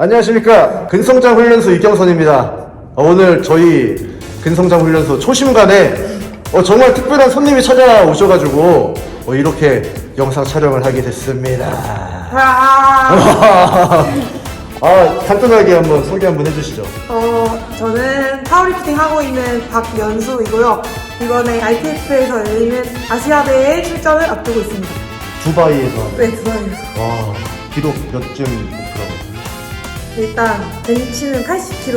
안녕하십니까. 근성장 훈련소 이경선입니다. 어, 오늘 저희 근성장 훈련소 초심간에 어, 정말 특별한 손님이 찾아오셔가지고 어, 이렇게 영상 촬영을 하게 됐습니다. 아, 아 간단하게 한번 소개 한번 해주시죠. 어, 저는 파워리프팅 하고 있는 박연수이고요. 이번에 ITF에서 열리는 아시아대회 출전을 앞두고 있습니다. 두바이에서. 네, 두바이에서. 와 기록 몇쯤 일단 벤치는 80kg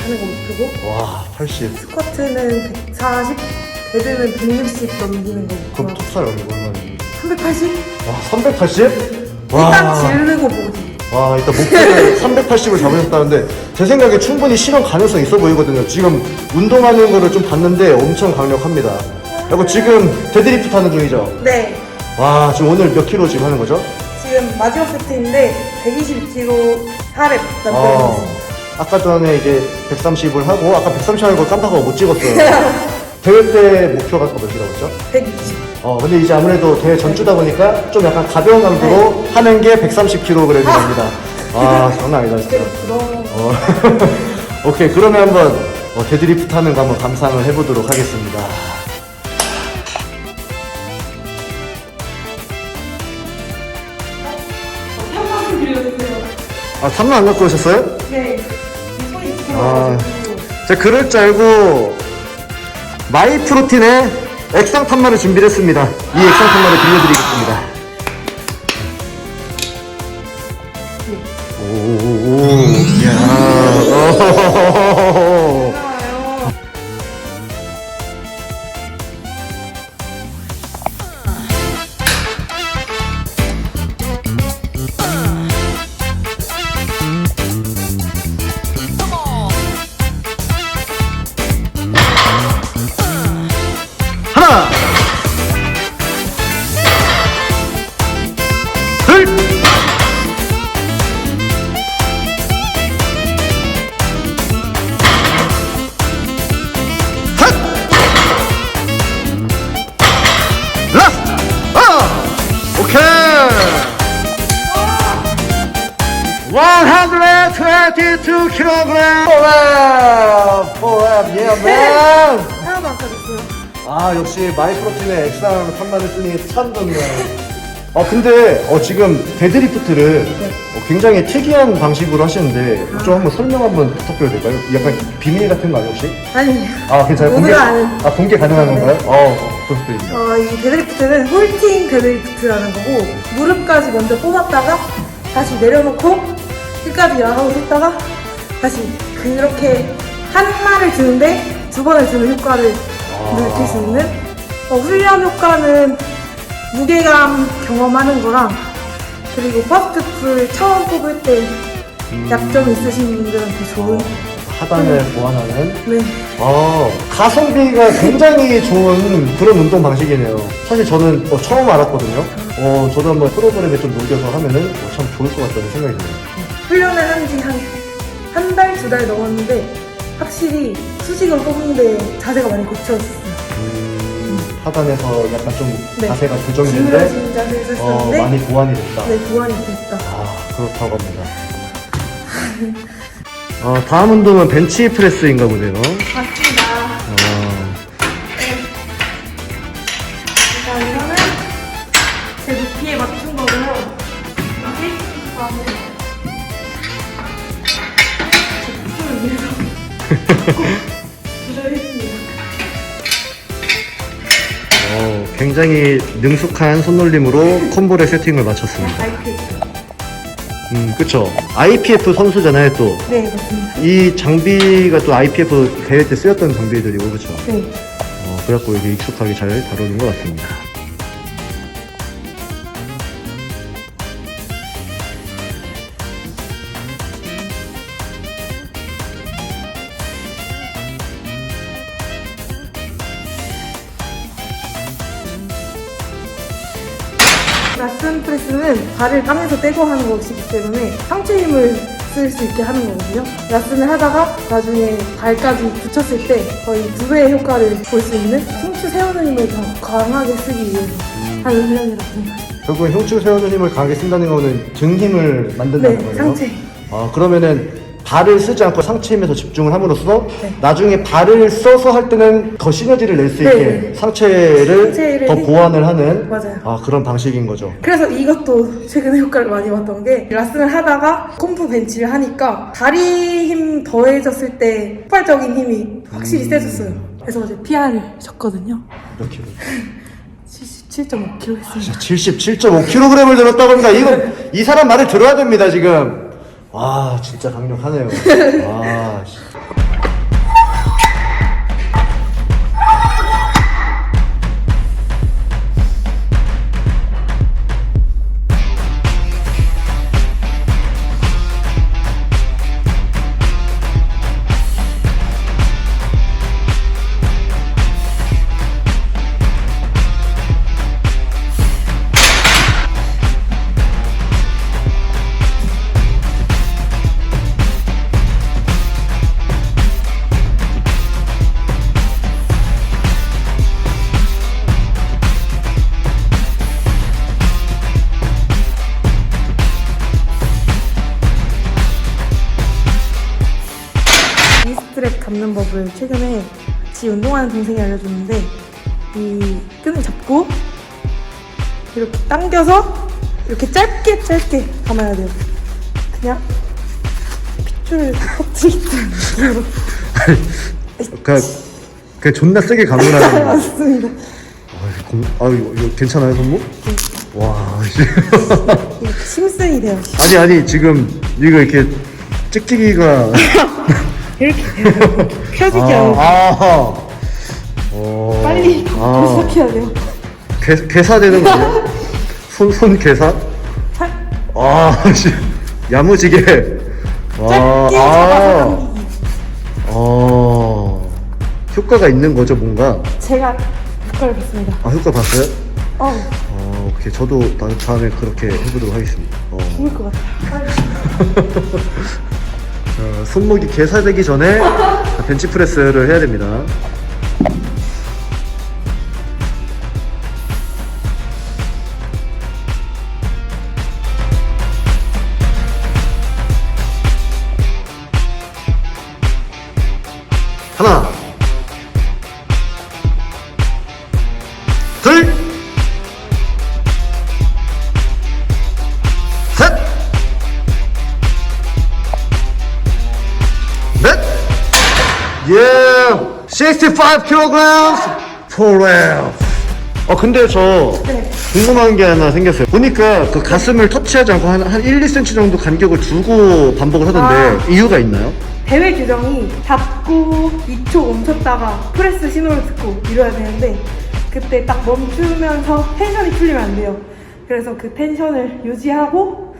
하는 거 목표고 와 80. 스쿼트는 140, 데드는 160 넘기는 거 그럼 목표고 톱살 얼마나 380? 와 380? 일단 지르고 보지. 와 일단 목표를 380을 잡으셨다는데 제 생각에 충분히 실현 가능성 있어 보이거든요 지금 운동하는 거를 좀 봤는데 엄청 강력합니다 그리고 지금 데드리프트 하는 중이죠 네, 와 지금 오늘 몇 킬로 지금 하는 거죠? 지금 마지막 세트인데 122kg 4렙 어, 남겨있습니다. 아까 전에 이제 130을 하고 아까 130 하는 거 깜빡하고 못 찍었어요 대회 때 목표가 또 몇이라고 했죠? 120. 어 근데 이제 아무래도 대회 전주다 보니까 좀 약간 가벼운 강도로 하는 게 130kg입니다 아 장난 아니다 진짜 되게 부러워. 어, 오케이 그러면 한번 어, 데드리프트 하는 거 한번 감상을 해보도록 하겠습니다 아 3만 안 갖고 오셨어요? 네. 손이 아. 자 그럴 줄 알고 마이 프로틴의 액상 탄마를 준비를 했습니다 이 액상 탄마를 빌려드리겠습니다 오 오 오 이야 122kg! 포랩! 포랩! 예, 맨! 하나도 안 까졌어요. 아 역시 마이프로틴의 액상 탐마를 쓰니 참 좋네요. 어 근데 어 지금 데드리프트를 어, 굉장히 특이한 방식으로 하시는데 좀 한번 설명 한번 부탁드려도 될까요? 약간 비밀 같은 거 아니에요 혹시? 아니, 아 괜찮아요. 공개 모두가 아는. 아 공개 가능한 건가요? 어 부탁드립니다. 어, 이 데드리프트는 홀팅 데드리프트라는 거고, 무릎까지 먼저 뽑았다가, 다시 내려놓고, 끝까지 야하고 했다가, 다시 그렇게 한 마를 드는데, 두 번을 드는 효과를 아. 느낄 수 있는, 어, 훈련 효과는 무게감 경험하는 거랑, 그리고 퍼스트 풀 처음 뽑을 때 약점 있으신 분들한테 좋은, 하단을 보완하는 네. 아, 가성비가 굉장히 좋은 그런 운동 방식이네요. 사실 저는 어, 처음 알았거든요. 어, 저도 한번 프로그램에 좀 녹여서 하면은 어, 참 좋을 것 같다는 생각이 드네요. 훈련을 한지 한, 한 달, 두 달 넘었는데, 확실히 수직을 뽑는데 자세가 많이 고쳐졌어요. 음, 하단에서 약간 좀 네. 자세가 교정됐는데 기울어진 자세를 어, 썼었는데, 많이 보완이 됐다. 네, 보완이 됐다. 아, 그렇다고 합니다. 어, 다음 운동은 벤치 프레스인가 보네요. 맞습니다. 어, 어, 굉장히 능숙한 손놀림으로 콤보의 세팅을 마쳤습니다. 아이패드. 음, 그쵸. IPF 선수잖아요, 또. 네, 맞습니다. 이 장비가 또 IPF 대회 때 쓰였던 장비들이고, 그쵸. 네. 어, 그래갖고 이렇게 익숙하게 잘 다루는 것 같습니다. 라슨 프레스는 발을 까면서 떼고 하는 것이기 때문에 상체 힘을 쓸 수 있게 하는 거거든요. 라슨을 하다가 나중에 발까지 붙였을 때 거의 두 배의 효과를 볼 수 있는 흉추 세우는 힘을 더 강하게 쓰기 위해서 하는 훈련이라고 생각합니다. 결국은 흉추 세우는 힘을 강하게 쓴다는 거는 등 힘을 만든다는 네, 거예요. 상체. 아 그러면은 발을 쓰지 않고 상체 힘에서 집중을 함으로써 네. 나중에 발을 써서 할 때는 더 시너지를 낼 수 있게 네, 네. 상체를, 상체를 더 해- 보완을 하는 맞아요. 아 그런 방식인 거죠. 그래서 이것도 최근에 효과를 많이 봤던 게 라슨을 하다가 콤프 벤치를 하니까 다리 힘 더해졌을 때 폭발적인 힘이 확실히 세졌어요. 그래서 어제 PR을 쳤거든요. 몇 킬로? 77.5kg 했습니다. 77.5kg을 들었다고 합니다. 이거 이 사람 말을 들어야 됩니다 지금. 와 진짜 강력하네요. 와. 씨. 잡는 법을 최근에 같이 운동하는 동생이 알려줬는데 이 끈을 잡고 이렇게 당겨서 이렇게 짧게 짧게 감아야 돼요. 그냥 핏줄을 퍼뜨리듯한 느낌으로 그냥 그냥 존나 세게 감으라는. 맞습니다. 아, 공- 아 이거, 이거 괜찮아요 손목? 와. 씨. 이게 심슨이 돼요. 아니 아니 지금 이거 이렇게 찍찍이가 이렇게. 펴지지 않고 아, 어, 빨리 아, 시작해야 돼요. 개, 개사되는 거예요? 손, 손 개사? 살 아, 씨, 야무지게. 와, 짧게 잡아서 당기기. 어, 효과가 있는 거죠, 뭔가? 제가 효과를 봤습니다. 아, 효과 봤어요? 어, 어, 오케이. 저도 다, 다음에 그렇게 해보도록 하겠습니다. 어. 죽을 것 같아요. 어, 손목이 개사되기 전에 벤치프레스를 해야 됩니다. 65kg, for 어, 근데 저 네. 궁금한 게 하나 생겼어요. 보니까 그 가슴을 터치하지 않고 한, 한 1, 2cm 정도 간격을 두고 반복을 하던데 아. 이유가 있나요? 대회 규정이 잡고 2초 멈췄다가 프레스 신호를 듣고 밀어야 되는데 그때 딱 멈추면서 텐션이 풀리면 안 돼요. 그래서 그 텐션을 유지하고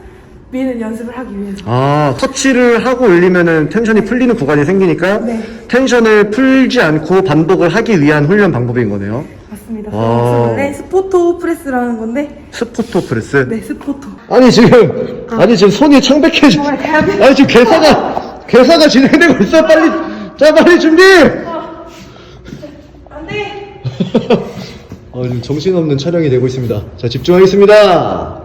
미는 연습을 하기 위해서. 아, 터치를 하고 올리면은 텐션이 풀리는 구간이 생기니까 네. 텐션을 풀지 않고 반복을 하기 위한 훈련 방법인 거네요. 맞습니다. 아. 원래 스포토 프레스라는 건데 스포토 프레스. 네 스포토. 아니 지금 아니 지금 손이 창백해지. 정말 가야 돼? 아니 지금 괴사가 괴사가 진행되고 있어. 빨리 자 빨리 준비. 안 돼. 어, 지금 정신없는 촬영이 되고 있습니다. 자 집중하겠습니다.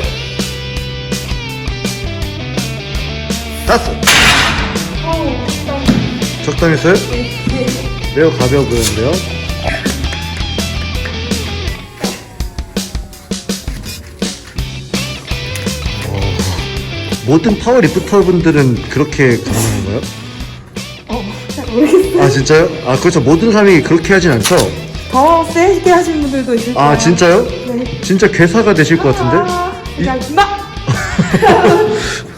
적당했어요? 네, 네. 매우 가벼워 보이는데요? 어, 모든 파워리프터 분들은 그렇게 가능한 건가요? 어, 잘 모르겠어요. 아 진짜요? 아 그렇죠 모든 사람이 그렇게 하진 않죠? 더 세게 하시는 분들도 있을 거예요. 아 진짜요? 네. 진짜 괴사가 되실 것 같은데? 아, 그냥 나.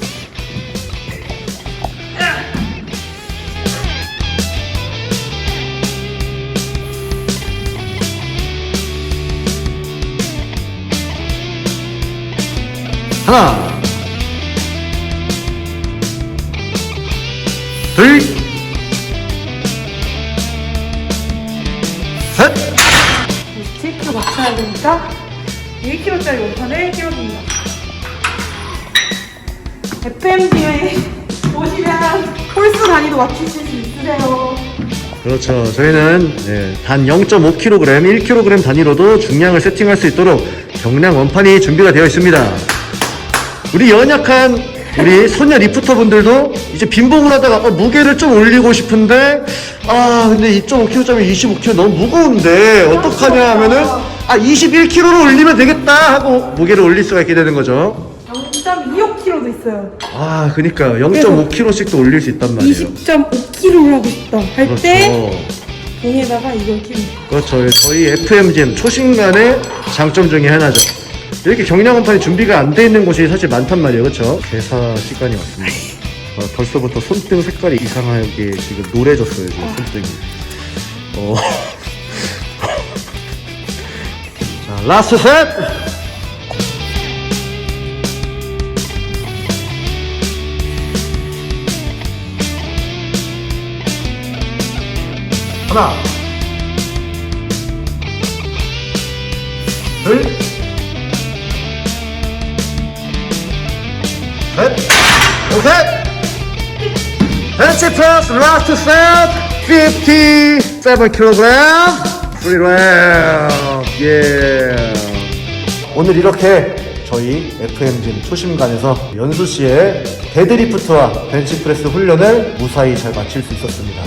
하나, 둘, 셋. 7kg 맞춰야 되니까 1kg짜리 원판을 끼워줍니다. FMG에 오시면 홀수 단위도 맞추실 수 있으세요. 그렇죠. 저희는 네, 단 0.5kg, 1kg 단위로도 중량을 세팅할 수 있도록 경량 원판이 준비가 되어 있습니다. 우리 연약한 우리 소녀 리프터 분들도 이제 빈봉을 하다가 어, 무게를 좀 올리고 싶은데 아 근데 2.5kg짜리 25kg 너무 무거운데 어떡하냐 하면은 아 21kg로 올리면 되겠다 하고 무게를 올릴 수가 있게 되는 거죠. 0.25kg도 있어요. 아 그러니까 0.5kg씩도 올릴 수 있단 말이에요. 20.5kg를 하고 싶다 할 그렇죠. 때 봉에다가 이걸 끼우면 그렇죠. 저희 FMGM 초신간의 장점 중에 하나죠. 이렇게 경량원판이 준비가 안 돼 있는 곳이 사실 많단 말이에요. 그렇죠? 개사 시간이 왔습니다. 어, 벌써부터 손등 색깔이 이상하게 지금 노래졌어요. 지금 손등이. 어. 자, 라스트 셋! 하나, 둘, 셋, 오케이. 벤치 프레스 라스트 셋, 57kg, 프리랩, 예. 오늘 이렇게 저희 FM진 초심관에서 연수 씨의 데드리프트와 벤치프레스 훈련을 무사히 잘 마칠 수 있었습니다.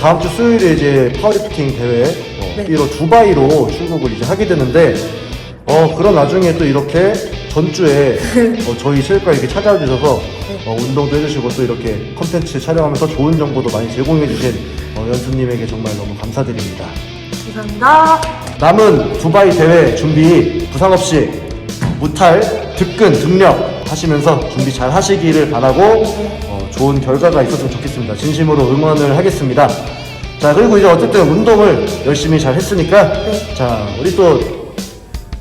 다음 주 수요일에 이제 파워리프팅 대회 어, 네. B로 두바이로 출국을 이제 하게 되는데 어 그런 와중에 또 이렇게 전주에 어, 저희 체육관 이렇게 찾아와 주셔서 어, 운동도 해주시고 또 이렇게 컨텐츠 촬영하면서 좋은 정보도 많이 제공해 주신 어, 연수님에게 정말 너무 감사드립니다. 감사합니다. 남은 두바이 대회 준비 부상 없이 무탈, 득근, 등력 하시면서 준비 잘 하시기를 바라고 어, 좋은 결과가 있었으면 좋겠습니다. 진심으로 응원을 하겠습니다. 자 그리고 이제 어쨌든 운동을 열심히 잘 했으니까 자 우리 또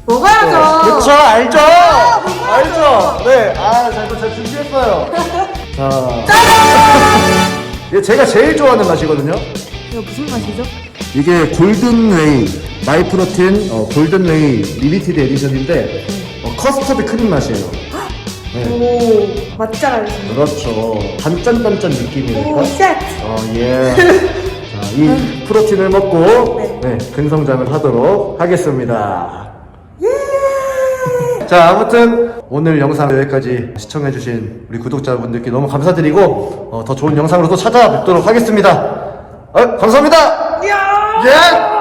먹어야죠. 그렇죠 알죠 알죠 네 아잘잘 준비했어요 자 이게 제가 제일 좋아하는 맛이거든요. 이거 무슨 맛이죠? 이게 골든웨이 마이프로틴 어, 골든웨이 리미티드 에디션인데 어, 커스터드 크림 맛이에요. 네. 오, 맛잘 알겠습니다. 그렇죠. 단짠단짠 느낌이니까. 오, 셋! 어, 예. 자, 이 프로틴을 먹고 네, 근성장을 하도록 하겠습니다. 자, 아무튼 오늘 영상 여기까지 시청해주신 우리 구독자분들께 너무 감사드리고 어, 더 좋은 영상으로 또 찾아뵙도록 하겠습니다. 어, 감사합니다. 예!